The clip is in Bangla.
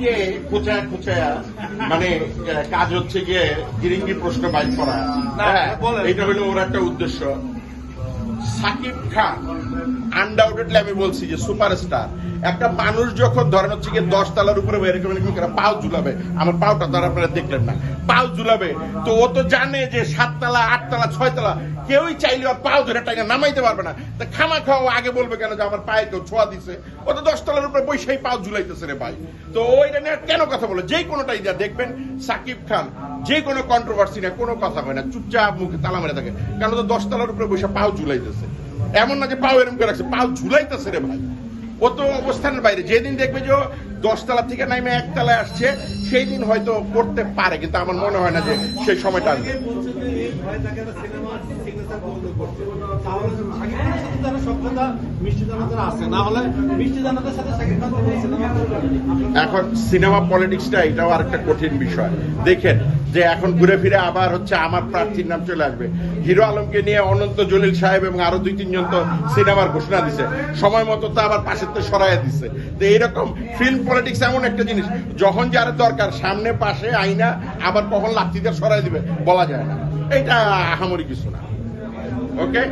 যে খোঁচায় খোঁচায়া মানে কাজ হচ্ছে গিয়ে গিরিঙ্গি প্রশ্ন বাইক করা হ্যাঁ। এটা হলো ওর একটা উদ্দেশ্য সাকিব খান আনডাউটেডলি আমি বলছি যে সুপারস্টার, একটা মানুষ যখন ধরেন হচ্ছে গিয়ে দশ তালার উপরে এরকম এরকম করে পাও ঝুলাবে, আমার পাওটা তো আর আপনারা দেখলেন না, পাও ঝুলাবে। তো ও তো জানে যে সাততলা আটতলা ছয়তলা কেউই চাইলে ওর পাও ধরে টাইনা নামাইতে পারবে না। তা খামা খাওয়া আগে বলবে কেন যে আমার পায়ে কেউ ছোঁয়া দিছে? ও তো দশ তলার উপরে বৈশাই পাও ঝুলাইতেছে রে ভাই। তো ওইটা নিয়ে কেন কথা বলে? যে কোনোটাই যা দেখবেন, সাকিব খান, যে কোনো কন্ট্রোভার্সি না কোনো কথা হয় না, চুপচাপ মুখে তালা মেরে থাকে। কেন তো দশ তলার উপরে বসে পাও ঝুলাইতেছে? এমন না যে পাও এরম করে রাখছে, পাও ঝুলাইতেছে রে ভাই। ও তো অবস্থানের বাইরে, যেদিন দেখবে যে দশতলা থেকে নাইমে একতলায় আসছে সেই দিন হয়তো করতে পারে, কিন্তু আমার মনে হয় না যে সেই সময়টা আসবে। এখন সিনেমা পলিটিক্সটা এটাও আরেকটা কঠিন বিষয়। দেখেন যে এখন ঘুরে ফিরে আবার হচ্ছে আমার প্রার্থীর নাম চলে আসবে। হিরো আলমকে নিয়ে অনন্ত জলিল সাহেব এবং আরও দুই, তিনজন তো সিনেমার ঘোষণা দিছে। সময় মতো তো আবার পাশের তো সরাইয়া দিছে। তো এইরকম ফিল্ম পলিটিক্স এমন একটা জিনিস, যখন যার দরকার, সামনে, পাশে আইনা আবার কখন লাথি সরাই দিবে, বলা যায় না। এটা আহামরি কিছু না। ওকে